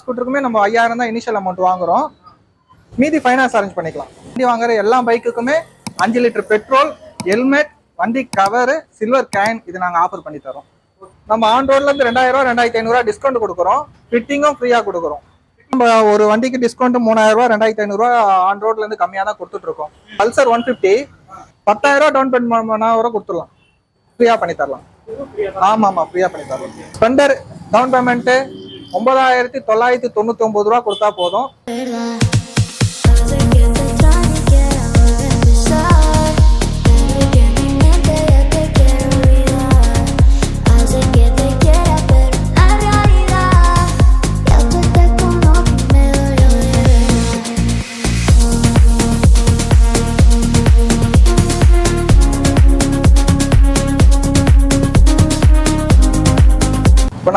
ஸ்கூட்டருக்குமே நம்ம ஐயாயிரம் தான் இனிஷியல் அமௌண்ட் வாங்குறோம். மீதி ஃபைனான்ஸ் அரேஞ்ச் பண்ணிக்கலாம். வண்டி வாங்குற எல்லா பைக்குக்குமே அஞ்சு லிட்டர் பெட்ரோல் ஹெல்மெட் வண்டி கவரு சில்வர் கேன் இது நாங்கள் ஆஃபர் பண்ணி தரோம். நம்ம ஆன் ரோட்லேருந்து ரெண்டாயிரம் ரூபா ரெண்டாயிரத்தி ஐநூறுரூவா டிஸ்கவுண்ட் கொடுக்குறோம். ஃபிட்டிங்கும் ஃப்ரீயாக கொடுக்குறோம். நம்ம ஒரு வண்டிக்கு டிஸ்கவுண்ட் மூணாயிரம் ரூபா ரெண்டாயிரத்தி ஐநூறுரூவா ஆன் ரோட்லேருந்து கம்மியாக தான் கொடுத்துட்ருக்கோம் பல்சர் ஒன் ஃபிஃப்டி பத்தாயிரம் ரூபா டவுன் பேமெண்ட் பண்ணால் வரை கொடுத்துடலாம். ஃப்ரீயாக பண்ணி தரலாம். ஆமா ஆமா ஃப்ரீயா பண்ணி தரலாம். ஸ்பெண்டர் டவுன் பேமெண்ட்டு ஒன்பதாயிரத்தி தொள்ளாயிரத்தி தொண்ணூத்தி ஒன்பது ரூபா கொடுத்தா போதும்.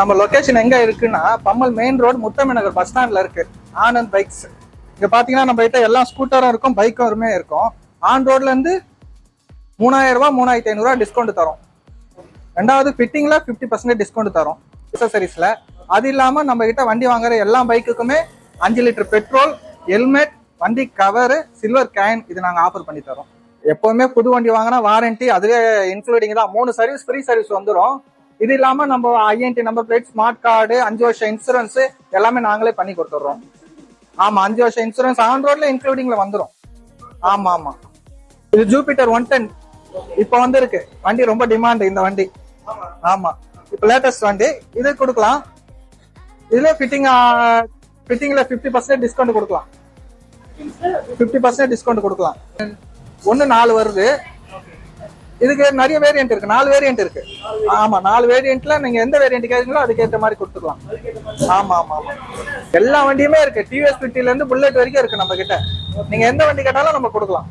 நம்ம லொக்கேஷன் எங்க இருக்குன்னா Pammal main road Muthaminagar bus ஸ்டாண்ட்ல இருக்கு. ஆனந்த் பைக்ஸ் இங்க பாத்தீங்கன்னா நம்ம கிட்ட எல்லா ஸ்கூட்டரும் இருக்கும் பைக்கும் இருக்கும். ஆன் ரோட்ல இருந்து மூணாயிரம் ரூபாய் மூணாயிரத்தி ஐநூறுரூவா டிஸ்கவுண்ட் தரும். ரெண்டாவது ஃபிட்டிங்ல ஃபிஃப்டி பர்சன்டேஜ் டிஸ்கவுண்ட் தரும். அக்சசரிஸ்ல அது இல்லாம நம்ம கிட்ட வண்டி வாங்குற எல்லா பைக்குக்குமே அஞ்சு லிட்டர் பெட்ரோல் ஹெல்மெட் வண்டி கவரு சில்வர் கேன் இது நாங்க ஆஃபர் பண்ணி தரோம். எப்பவுமே புது வண்டி வாங்கினா வாரண்டி அதுவே இன்க்ளூடிங் தான். மூணு சர்வீஸ் ஃப்ரீ சர்வீஸ் வந்துடும் இது இல்லாம நம்ம IND number plate smart card அஞ்சு வருஷம் இன்சூரன்ஸ் எல்லாமே நாங்களே பண்ணி கொடுத்துட்றோம். ஆமா அஞ்சு வருஷம் இன்சூரன்ஸ் ஆன் ரோட்ல இன்க்ளூடிங்ல வந்துரும். ஆமா ஆமா. இது ஜூபிட்டர் ஒன் டென் இப்போ வந்திருக்கு. வண்டி ரொம்ப டிமாண்ட் இந்த வண்டி. ஆமா. இப்போ லேட்டஸ்ட் வண்டி. இது கொடுக்கலாம். இதுல ஃபிட்டிங் ஃபிட்டிங்ல ஃபிஃப்டி பர்சன்ட் டிஸ்கவுண்ட் கொடுக்கலாம். ஃபிஃப்டி பர்சன்ட் டிஸ்கவுண்ட் கொடுக்கலாம். ஒன்னு நாலு வருது. இதுக்கு நிறைய வேரியன்ட் இருக்கு. நாலு வேரியன்ட் இருக்கு. ஆமா நாலு வேரியன்ட்ல நீங்க எந்த வேரியன்ட் கேட்குறீங்களோ அதுக்கேற்ற மாதிரி கொடுத்துக்கலாம். ஆமா ஆமா ஆமா. எல்லா வண்டியுமே இருக்கு. டிவிஎஸ் பிப்டில இருந்து புல்லட் வரைக்கும் இருக்கு நம்ம கிட்ட நீங்க எந்த வண்டி கேட்டாலும் நம்ம கொடுக்கலாம்.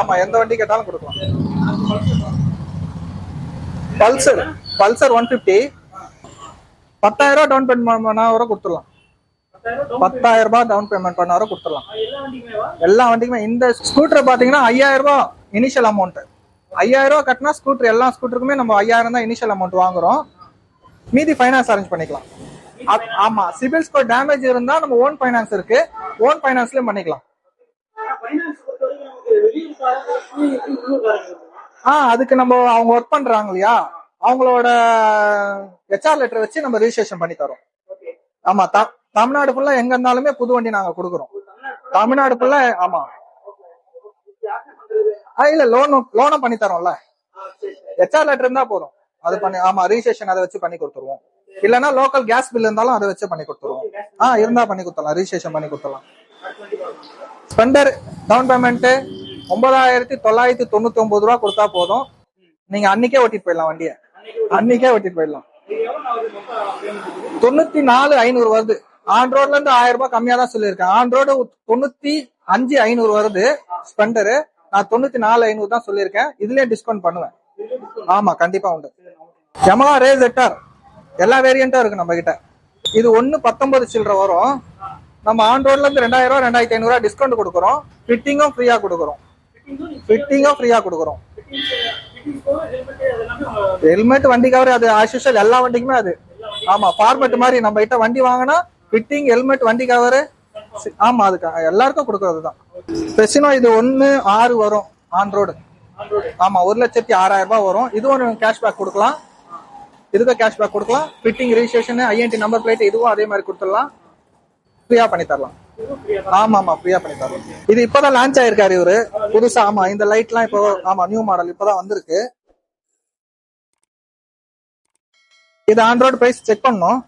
ஆமா எந்த வண்டி கேட்டாலும் கொடுக்கலாம். பல்சர் பல்சர் ஒன் பிப்டி பத்தாயிரம் ரூபா டவுன் பேமெண்ட் பண்ண வர கொடுத்துடலாம். பத்தாயிரம் ரூபாய் டவுன் பேமெண்ட் பண்ண வர கொடுத்துடலாம். எல்லா வண்டிக்குமே இந்த ஸ்கூட்டர் பாத்தீங்கன்னா ஐயாயிரம் ரூபாய் இனிஷியல் அமௌண்ட் ஐயாயிரம் ரூபா கட்டினா ஸ்கூட்டர் எல்லா ஸ்கூட்டருக்குமே நம்ம ஐயாயிரம் தான் இனிஷியல் அமௌண்ட் வாங்குறோம். மீதி ஃபைனான்ஸ் அரேஞ்ச் பண்ணிக்கலாம். ஆமா சிபில் ஸ்கோர் டேமேஜ் இருந்தா நம்ம ஓன் ஃபைனான்ஸ் இருக்கு. ஓன் ஃபைனான்ஸ்லயும் பண்ணிக்கலாம். ஆ அதுக்கு நம்ம அவங்க ஒர்க் பண்றாங்க இல்லையா? அவங்களோட ஹெச்ஆர் லெட்டர் வச்சு நம்ம ரிஜிஸ்ட்ரேஷன் பண்ணி தரோம். ஆமா த- தமிழ்நாடு ஃபுல்லா எங்க இருந்தாலுமே புது வண்டி நாங்க கொடுக்குறோம். தமிழ்நாடு ஃபுல்லா ஆமா. ஆஹ் இல்ல லோனும் லோனும் பண்ணி தரோம்ல. ஹெச்ஆர் லெட்டர் இருந்தா போதும். அது பண்ணி ஆமா ரிஜிஸ்ட்ரேஷன் அதை வச்சு பண்ணி கொடுத்துருவோம். இல்லனா லோக்கல் கேஸ் பில் இருந்தாலும் அதை வச்சு பண்ணி கொடுத்துருவோம். ஆ இருந்தா பண்ணி கொடுத்துடலாம். ரிஜிஸ்ட்ரேஷன் பண்ணி கொடுத்துடலாம். ஸ்பெண்டர் டவுன் பேமெண்ட் ஒன்பதாயிரத்தி தொள்ளாயிரத்தி தொண்ணூத்தி ஒன்பது ரூபா கொடுத்தா போதும். நீங்க அன்னைக்கே ஓட்டிட்டு போயிடலாம் வண்டியை. அன்னைக்கே ஓட்டிட்டு போயிடலாம். தொண்ணூத்தி நாலு ஐநூறு வருது. ஆன் ரோட்ல இருந்து ஆயிரம் ரூபாய் கம்மியா தான் சொல்லியிருக்கேன். ஆன் ரோடு தொண்ணூத்தி அஞ்சு ஐநூறு வருது. ஸ்பெண்டரு நான் தொண்ணூத்தி நாலு ஐநூறு தான் சொல்லியிருக்கேன். இதுலயே டிஸ்கவுண்ட் பண்ணுவேன். ஆமா கண்டிப்பா உண்டு. எமலா ரேஸ் எட்டார் எல்லா வேரியண்ட்டும் இருக்கு நம்ம கிட்ட இது ஒன்னு பத்தொன்பது சில்லற வரும். நம்ம ஆன் ரோட்ல இருந்து ரெண்டாயிரம் ரூபா ரெண்டாயிரத்தி ஐநூறு டிஸ்கவுண்ட் கொடுக்குறோம். ஃபிட்டிங்கும் ஃப்ரீயா கொடுக்குறோம். ஃபிட்டிங்கும் ஃப்ரீயா கொடுக்குறோம். ஹெல்மெட் வண்டி கவர் அது ஆஸ் எல்லா வண்டிக்குமே அது. ஆமா ஃபார்மெட் மாதிரி நம்ம கிட்ட வண்டி வாங்கினா ஃபிட்டிங் ஹெல்மெட் வண்டி கவர் ஆமா அதுக்கு எல்லாருக்கும் கொடுக்கறது தான் பெசினோ இது ஒன்னு ஆறு வரும் ஆன் ரோடு ஆமா ஒரு லட்சத்தி ஆறாயிரம் ரூபாய் வரும். இதுவும் கேஷ்பேக் கொடுக்கலாம். இதுக்கும் கேஷ்பேக் கொடுக்கலாம். Fitting registration IND number plate இதுவும் அதே மாதிரி கொடுத்துடலாம். ஃப்ரீயா பண்ணி தரலாம். ஆமா ஆமா ஃப்ரீயா பண்ணி தரலாம். இது இப்பதான் லான்ச் ஆயிருக்காரு இவரு. புதுசா ஆமா இந்த லைட்லாம் இப்போ ஆமா நியூ மாடல் இப்பதான் வந்திருக்கு. இது ஆண்ட்ராய்டு பிரைஸ் செக் பண்ணோம்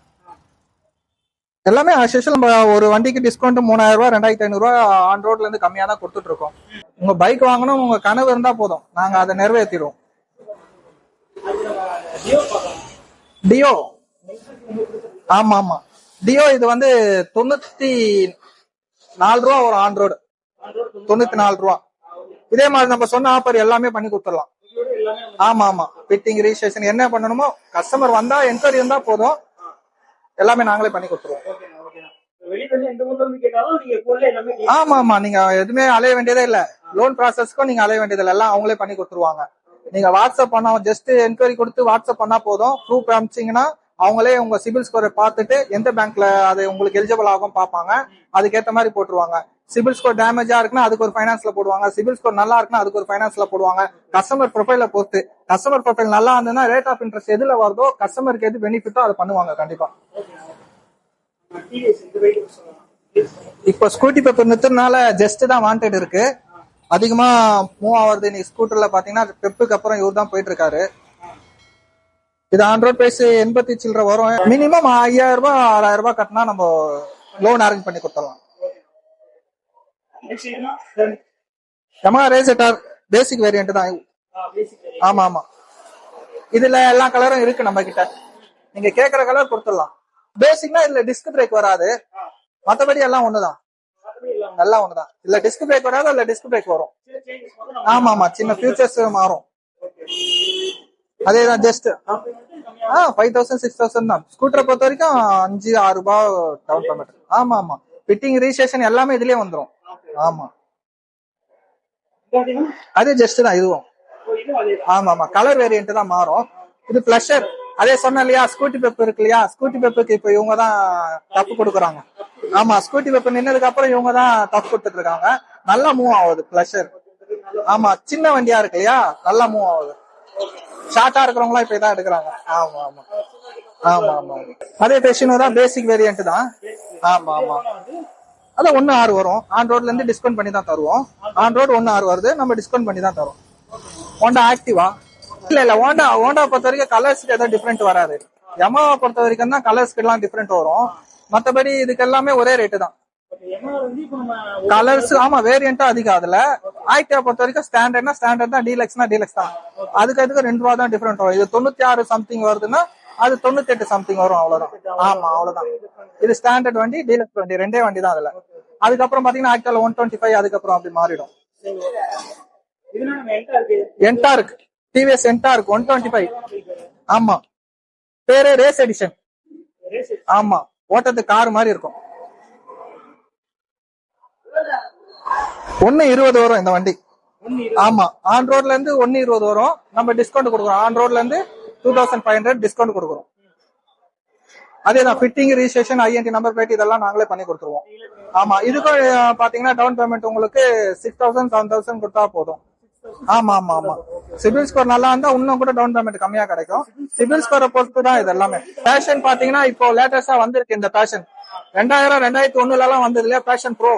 எல்லாமே அசல் நம்ம ஒரு வண்டிக்கு டிஸ்கவுண்ட் மூணாயிரம் ரூபா ரெண்டாயிரத்தி ஐநூறுரூவா ஆன் ரோட்ல இருந்து கம்மியா தான் கொடுத்துட்டு இருக்கோம் உங்க பைக் வாங்கணும் உங்க கனவு இருந்தா போதும். நாங்க அதை நிறைவேற்றிடுவோம் டியோ ஆமா ஆமா டியோ இது வந்து தொண்ணூத்தி நாலு ரூபா ஒரு ரோடு தொண்ணூத்தி நாலு ரூபா. இதே மாதிரி நம்ம சொன்ன ஆஃபர் எல்லாமே பண்ணி கொடுத்துடலாம். ஆமா ஆமா ஃபிட்டிங் ரிஜிஸ்ட்ரேஷன் என்ன பண்ணணுமோ கஸ்டமர் வந்தா என்கொயரி இருந்தா போதும். எல்லாமே நாங்களே பண்ணி கொடுத்துருவோம். ஆமா ஆமா. நீங்க எதுவுமே அலைய வேண்டியதே இல்ல. லோன் ப்ராசஸ்க்கும் நீங்க அலைய வேண்டியது இல்ல எல்லாம் அவங்களே பண்ணி கொடுத்துருவாங்க. நீங்க வாட்ஸ்அப் பண்ணா ஜஸ்ட் என்கொயரி கொடுத்து வாட்ஸ்அப் பண்ணா போதும். ப்ரூஃப் அனுப்பிச்சீங்கன்னா அவங்களே உங்க சிபில் ஸ்கோரை பார்த்துட்டு எந்த பேங்க்ல அது உங்களுக்கு எலிஜிபிள் ஆகும் பார்ப்பாங்க. அதுக்கேற்ற மாதிரி போட்டுருவாங்க. சிபில் ஸ்கோர் டேமேஜா இருக்குன்னா அதுக்கு ஒரு ஃபைனான்ஸ்ல போடுவாங்க. சிபில் ஸ்கோர் நல்லா இருக்குன்னா அதுக்கு ஒரு ஃபைனான்ஸ்ல போடுவாங்க. கஸ்டமர் ப்ரொஃபைல பொறுத்து கஸ்டமர் ப்ரொஃபைல் நல்லா இருந்ததுன்னா ரேட் ஆஃப் இன்ட்ரெஸ்ட் எதுல வருதோ கஸ்டமருக்கு எது பெனிஃபிட்டோ அதை பண்ணுவாங்க கண்டிப்பா. இப்போ ஸ்கூட்டி பேப்பர் நிறுத்தினால ஜஸ்ட் தான் வாண்டட் இருக்கு. அதிகமா மூவ் ஆகுறது இன்னைக்கு ஸ்கூட்டர்ல பாத்தீங்கன்னா பெப்புக்கு அப்புறம் இவர் தான் போயிட்டு இருக்காரு. இது ஆண்ட்ராய்ட் பிரைஸ் எண்பத்தி சில்லற வரும். மினிமம் ஐயாயிரம் ரூபாய் ஆறாயிரம் ரூபாய் கட்டினா நம்ம லோன் அரேஞ்ச் பண்ணி கொடுத்துடலாம். எமா ரேசட்டார் பேசிக் வேரியன்ட் தான். ஆமா ஆமா. இதுல எல்லா கலரும் இருக்கு நம்ம கிட்ட நீங்க கேக்குற கலர் கொடுத்துடலாம். பேசிக்னா இதுல டிஸ்க் பிரேக் வராது. மத்தபடி எல்லாம் ஒண்ணுதான். எல்லாம் ஒண்ணுதான். இல்ல டிஸ்க் பிரேக் வராது இல்ல டிஸ்க் பிரேக் வரும்? ஆமா ஆமா. சின்ன ஃபியூச்சர்ஸ் மாறும். அதேதான் just uh five thousand six thousand தான். ஸ்கூட்டரை பொறுத்த வரைக்கும் அஞ்சு ஆறு ரூபாய் டவுன் பேமெண்ட் ஆமா ஆமா. ஃபிட்டிங் ரிஜிஸ்ட்ரேஷன் எல்லாமே இதுலயே வந்துரும். ஆமா. அதே ஜஸ்ட் தான் இதுவும். ஆமா ஆமா கலர் வேரியன்ட் தான் மாறும். இது பிளஷர் அதே சொன்ன இல்லையா ஸ்கூட்டி பேப்பர் இருக்கு இல்லையா ஸ்கூட்டி பேப்பருக்கு இப்ப இவங்க தான் தப்பு கொடுக்குறாங்க. ஆமா ஸ்கூட்டி பேப்பர் நின்னதுக்கு அப்புறம் இவங்க தான் தப்பு கொடுத்துட்டு இருக்காங்க. நல்லா மூவ் ஆகுது பிளஷர் ஆமா சின்ன வண்டியா இருக்கு இல்லையா நல்லா மூவ் ஆகுது. ஷார்ட்டா இருக்கிறவங்க இப்ப இதான் எடுக்கிறாங்க. ஆமா ஆமா. ஆமா ஆமா. அதே டெஷினோ தான் பேசிக் வேரியன்ட் தான். ஆமா ஆமா. அதான் ஒன்று ஆறு வரும். ஆன் ரோட்ல இருந்து டிஸ்கவுண்ட் பண்ணி தான் தருவோம். ஆன் ரோடு ஒன்று ஆறு வருது. நம்ம டிஸ்கவுண்ட் பண்ணி தான் தரோம் ஹோண்டா ஆக்டிவா இல்ல இல்ல ஹோண்டா ஹோண்டா பொறுத்த வரைக்கும் கலர்ஸ்க்கு எதாவது டிஃப்ரெண்ட் வராது. யமாவை பொறுத்த வரைக்கும் தான் கலர்ஸ்க்கு எல்லாம் டிஃப்ரெண்ட் வரும். மற்றபடி இதுக்கு எல்லாமே ஒரே ரேட்டு தான். கலர்ஸ் ஆமா வேரியண்டா அதிகம் அதுல ஆக்டிவா பொறுத்த வரைக்கும் ஸ்டாண்டர்ட்னா ஸ்டாண்டர்ட் தான் டீலக்ஸ்னா டீலக்ஸ் தான். அதுக்கு அதுக்கு ரெண்டு ரூபா தான் டிஃபரெண்ட் வரும். இது தொண்ணூத்தி ஆறு சம்திங் வருதுன்னா அது தொண்ணூத்தி எட்டு சம்திங் வரும் அவ்வளவுதான். ஆமா அவ்வளவுதான். இது ஸ்டாண்டர்ட் வண்டி டீலக்ஸ் வண்டி ரெண்டே வண்டி தான் அதுல. அதுக்கப்புறம் பாத்தீங்கன்னா ஆக்டிவா ஒன் டுவெண்ட்டி ஃபைவ் அதுக்கப்புறம் அப்படி மாறிடும். என்டா இருக்கு டிவிஎஸ் என்டா இருக்கு ஒன் டுவெண்ட்டி ஃபைவ் ஆமா. பேரு ரேஸ் எடிஷன் ஆமா. ஓட்டத்து கார் மாதிரி இருக்கும். ஒன்னு இருபது வரும் இந்த வண்டி. ஆமா. ஆன் ரோட்ல இருந்து ஒன்னு இருபது வரும். நம்ம டிஸ்கவுண்ட் கொடுக்குறோம். ஆன் ரோட்ல இருந்து two thousand five hundred discount கொடுக்குறோம். அதேதான் fitting registration IND number plate இதெல்லாம் நாங்களே பண்ணி கொடுத்துருவோம். ஆமா இதுக்கும் பாத்தீங்கன்னா டவுன் பேமெண்ட் உங்களுக்கு சிக்ஸ் தௌசண்ட் செவன் தௌசண்ட் கொடுத்தா போதும். ஆமா ஆமா ஆமா. சிபில் ஸ்கோர் நல்லா இருந்தா இன்னும் கூட டவுன் பேமெண்ட் கம்மியா கிடைக்கும். சிபில் ஸ்கோரை பொறுத்து தான் இது எல்லாமே பேஷன் பாத்தீங்கன்னா இப்போ லேட்டஸ்டா வந்திருக்கு இந்த பேஷன் ரெண்டாயிரம் ரெண்டாயிரத்தி ஒண்ணுல எல்லாம் வந்தது இல்லையா? Fashion bro